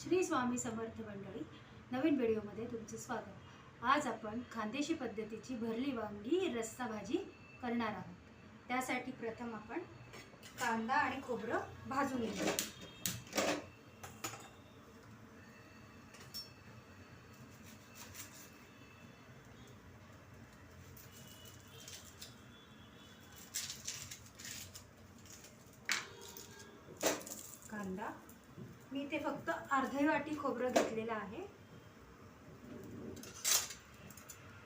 श्री स्वामी समर्थ मंडळी नवीन व्हिडिओमध्ये तुमचं स्वागत. आज आपण खानदेशी पद्धतीची भरली वांगी रस्सा भाजी करणार आहोत. त्यासाठी प्रथम आपण कांदा आणि खोबरं भाजून घेऊ. कांदा मी ते फक्त अर्धी वाटी खोबरं घेतलेलं आहे.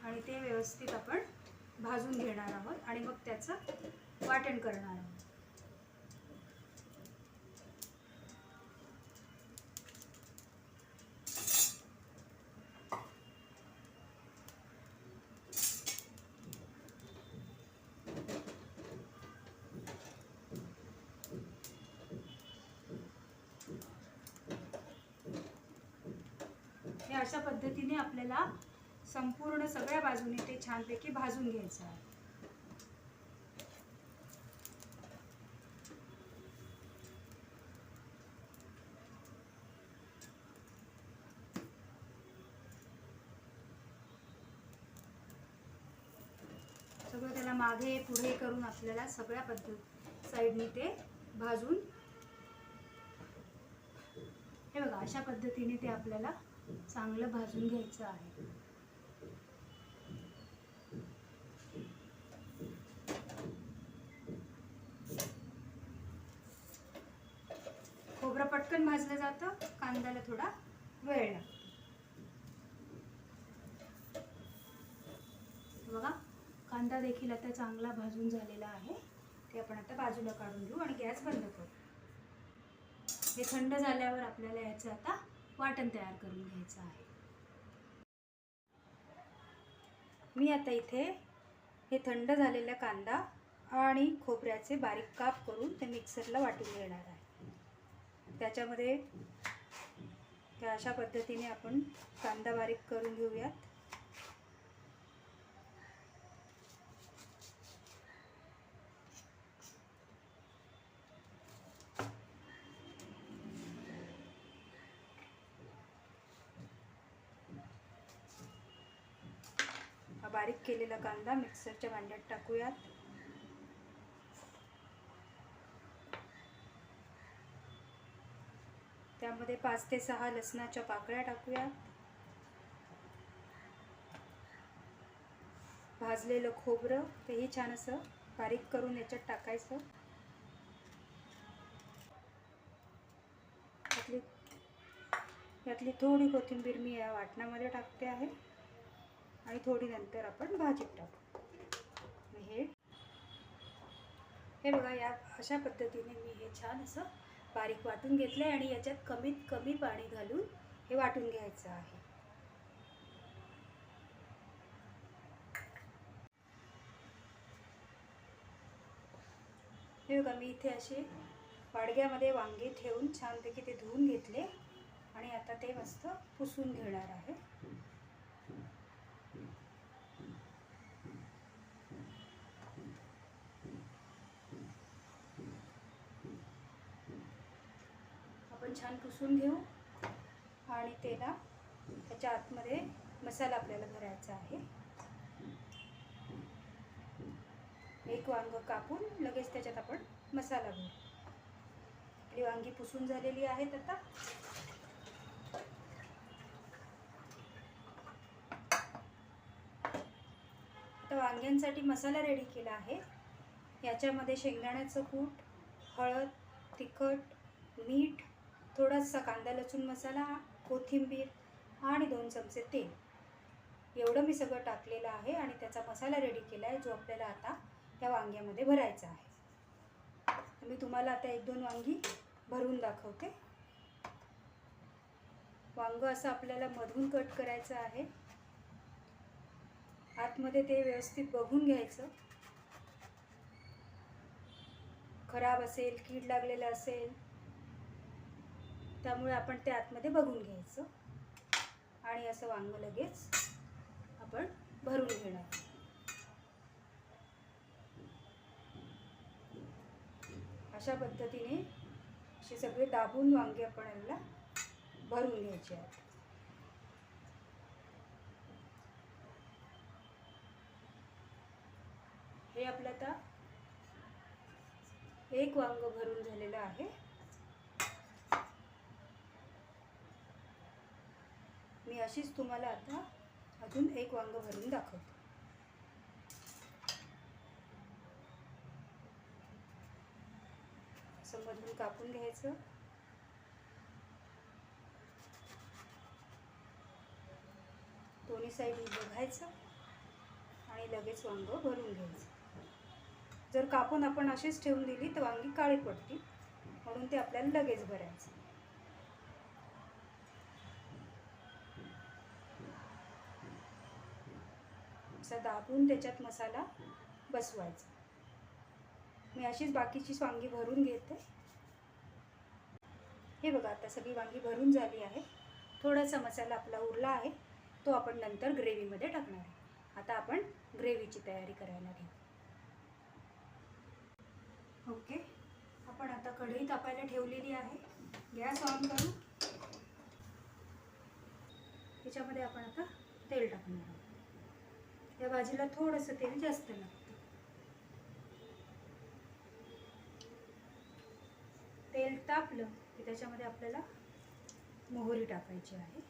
आणि ते व्यवस्थित आपण भाजून घेणार आहोत आणि मग त्याचं वाटण करणार आहोत. हे अशा पद्धतीने आपल्याला संपूर्ण सगळ्या बाजूने ते छानपैकी भाजून घ्यायचं आहे. सगळं त्याला मागे पुढे करून आपल्याला सगळ्या पद्धत साईडने ते भाजून हे बघा अशा पद्धतीने ते आपल्याला चांगलं भाजून घ्यायचं आहे. खोबरं पटकन भाजलं जातं. कांद्याला थोडा वेळ लागतो. बघा कांदा देखील आता चांगला भाजून झालेला आहे. ते आपण आता बाजूला काढून घेऊ आणि गॅस बंद करू. हे थंड झाल्यावर आपल्याला याचं आता वाटण तयार करून घ्यायचं आहे. मी आता इथे हे थंड झालेला कांदा आणि खोबऱ्याचे बारीक काप करून ते मिक्सरला वाटून घेणार आहे. त्याच्यामध्ये अशा पद्धतीने आपण कांदा बारीक करून घेऊयात हा बारीक केलेला कांदा मिक्सरच्या भांड्यात टाकूयात. त्यामध्ये पाच ते सहा लसणाच्या पाकळ्या टाकूयात. भाजलेलं खोबरं तेही छान असं बारीक करून याच्यात टाकायचं. यातली यातली थोडी कोथिंबीर मी या वाटणामध्ये टाकते आहे. आणि थोडी नंतर आपण भाजीत टाकू. हे हे बघा या अशा पद्धतीने मी हे छान असं बारीक वाटून घेतलं आहे आणि याच्यात कमीत कमी पाणी घालून हे वाटून घ्यायचं आहे. हे बघा मी इथे असे वाडग्यामध्ये वांगे ठेवून छानपैकी ते धुवून घेतले आणि आता ते मस्त पुसून घेणार आहे आपण छान पुसून घेऊ. आणि तेला त्याच्या आतमध्ये मसाला आपल्याला भरायचा आहे. एक वांग कापून लगेच त्याच्यात आपण मसाला भरू. आपली वांगी पुसून झालेली आहेत आता. आता वांग्यांसाठी मसाला रेडी केला आहे. याच्यामध्ये शेंगदाण्याचं कूट हळद तिखट मीठ थोडासा कांदा लसूण मसाला कोथिंबीर आणि दोन चमचे तेल. एवढं मी सगळं टाकलेलं आहे आणि त्याचा मसाला रेडी केला आहे जो आपल्याला आता त्या वांग्यामध्ये भरायचा आहे. मी तुम्हाला आता एक दोन वांगी भरून दाखवते. वांग असं आपल्याला मधून कट करायचं आहे. आतमध्ये ते व्यवस्थित बघून घ्यायचं. खराब असेल कीड लागलेलं असेल त्यामुळे आपण ते आतमध्ये बघून घ्यायचं. आणि असं वांग लगेच आपण भरून घेणार. अशा पद्धतीने असे सगळे दाबून वांगे आपण याला भरून घ्यायचे आहेत हे आपलं आता एक वांग भरून झालेलं आहे. मी अशीच तुम्हाला आता अजून एक वांग भरून दाखवते. असं मधून कापून घ्यायचं. दोन्ही साईड बघायचं आणि लगेच वांग भरून घ्यायचं. जर कापून आपण अशीच ठेवून दिली तर वांगी काळी पडतील म्हणून ते आपल्याला लगेच भरायचं. असा दाबून त्याच्यात मसाला बसवायचा. मी अशीच बाकीची वांगी भरून घेते. हे बघा आता सगळी वांगी भरून झाली आहे. थोडासा मसाला आपला उरला आहे. तो आपण नंतर ग्रेव्हीमध्ये टाकणार आहे. आता आपण ग्रेव्हीची तयारी करायला घेऊ. ओके. आपण आता कढई तापायला ठेवलेली आहे. गॅस ऑन करू त्याच्यामध्ये आपण आता तेल टाकणार आहोत. या भाजीला थोडंसं तेल जास्त लागतं. तेल तापलं की त्याच्यामध्ये आपल्याला मोहरी टाकायची आहे.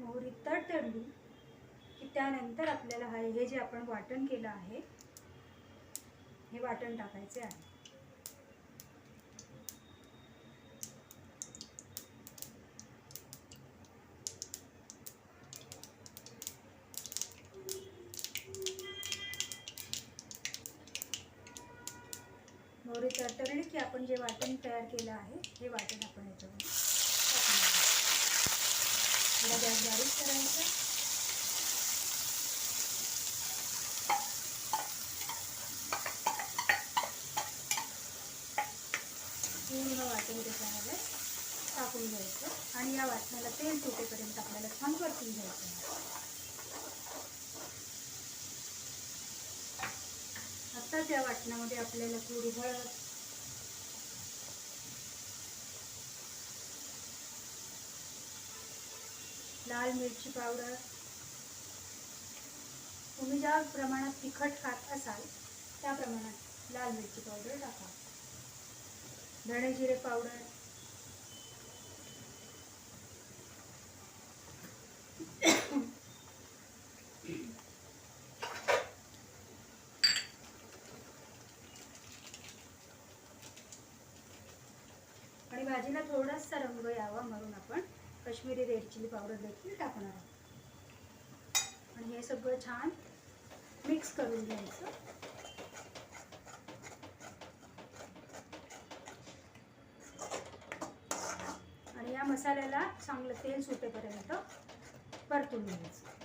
मोहरी तडतडली की त्यानंतर आपल्याला हे जे आपण वाटण केलं आहे हे वाटण टाकायचे आहे. मोहरी तडतडली की आपण जे वाटण तयार केलं आहे हे वाटण आपण याच्यामध्ये थोडा गॅस बारीक करायचा. पूर्ण वाटण त्याच्यामध्ये टाकून घ्यायचं. आणि या वाटणाला तेल तुटेपर्यंत आपल्याला छान परतून घ्यायचं त्या वाटणामध्ये आपल्याला थोडी हळद. लाल मिरची पावडर. तुम्ही ज्या प्रमाणात तिखट खात असाल त्या प्रमाणात लाल मिरची पावडर टाका. धणे जिरे पावडर आणि भाजीला थोडासा रंग यावा म्हणून आपण कश्मीरी रेड चिली पावडर देखील टाकणार आहोत. आणि हे सगळं छान मिक्स करून घ्यायचं. आणि या मसाल्याला चांगलं तेल सुटेपर्यंत परतून घ्यायचं.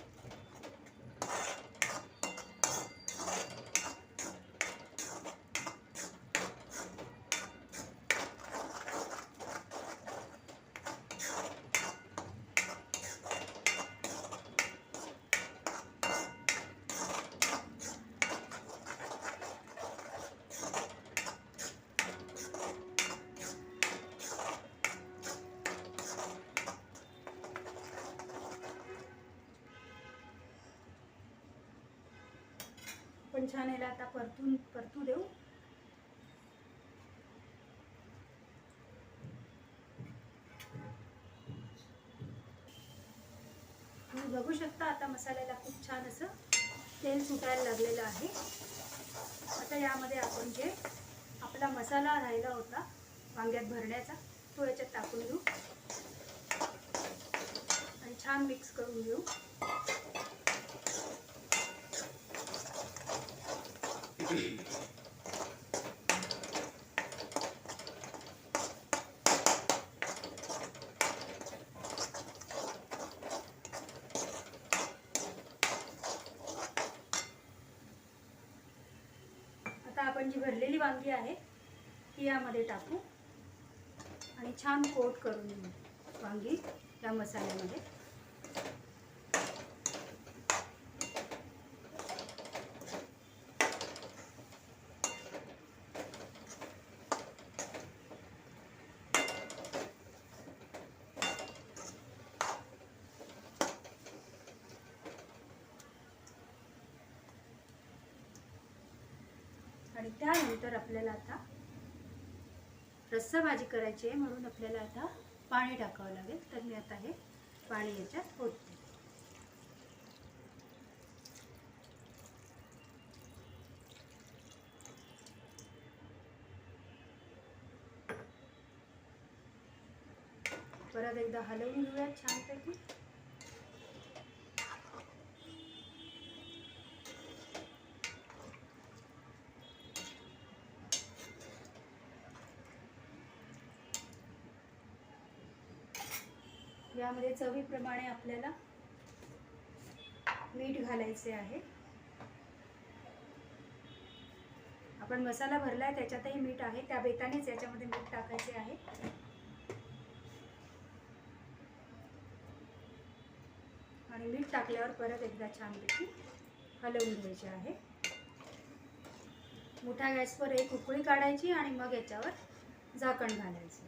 पण छान याला आता परतून परतू देऊ. तुम्ही बघू शकता आता मसाल्याला खूप छान असं तेल सुटायला लागलेलं आहे. आता यामध्ये आपण जे आपला मसाला राहिला होता वांग्यात भरण्याचा तो याच्यात टाकून घेऊ आणि छान मिक्स करून घेऊ आता आपण जी भरलेली वांगी आहे ती यामध्ये टाकू. आणि छान कोट करून घेऊ वांगी या मसाल्यामध्ये. आणि त्यानंतर आपल्याला आता रस्सा भाजी करायची आहे म्हणून आपल्याला आता पाणी टाकावं लागेल. तर मी आता हे पाणी याच्यात ओतते. परत एकदा हलवून घेऊयात छानपैकी. यामध्ये चवीप्रमाणे आपल्याला मीठ घालायचे आहे. आपण मसाला भरलाय त्याच्यातही मीठ आहे. त्या बेतानेच याच्यामध्ये मीठ टाकायचे आहे. आणि मीठ टाकल्यावर परत एकदा छानपैकी हलवून घ्यायचे आहे. मोठ्या गॅसवर एक उकळी काढायची आणि मग याच्यावर झाकण घालायचं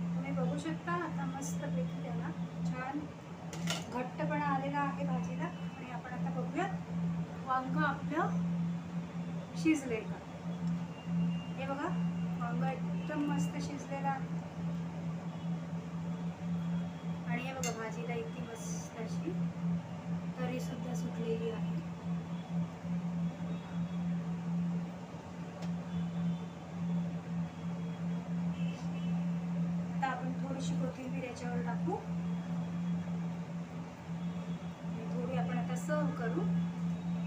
तुम्ही बघू शकता आता मस्तपैकी त्याला छान घट्टपणा आलेला आहे भाजीला. आणि आपण आता बघूयात वांग आपलं शिजले का. हे बघा वांग एकदम मस्त शिजलेला आहे. आणि हे बघा भाजीला इतकी मस्त अशी तरी सुद्धा सुटलेली आहे आता आपण थोडीशी कोथिंबीर याच्यावर टाकू आणि थोडी आपण आता सर्व करू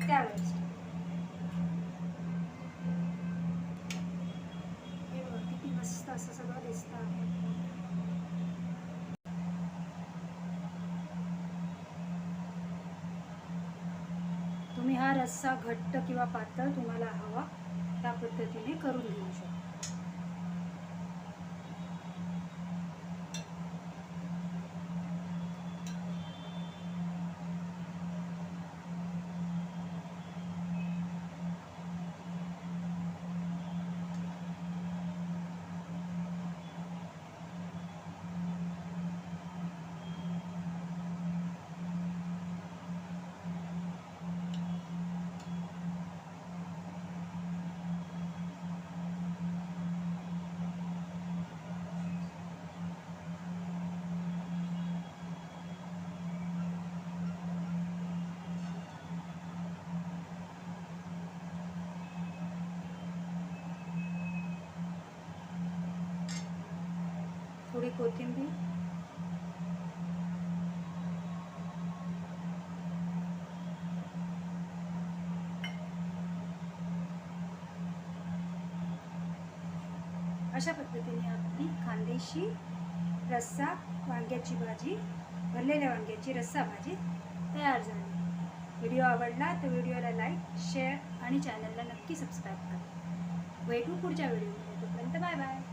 त्यावेळेस हे किती मस्त असं सगळं दिसतं आहे तुम्ही हा रस्सा घट्ट किंवा पातळ तुम्हाला हवा त्या पद्धतीने करून घेऊ शकता. थोडी कोथिंबीर. अशा पद्धतीने आपली खांदेशी रस्सा वांग्याची भाजी भरलेल्या वांग्याची रस्सा भाजी तयार झाली. व्हिडिओ आवडला तर व्हिडिओला लाईक शेअर आणि चॅनलला नक्की सबस्क्राईब करा. भेटू पुढच्या व्हिडिओमध्ये. तोपर्यंत बाय बाय.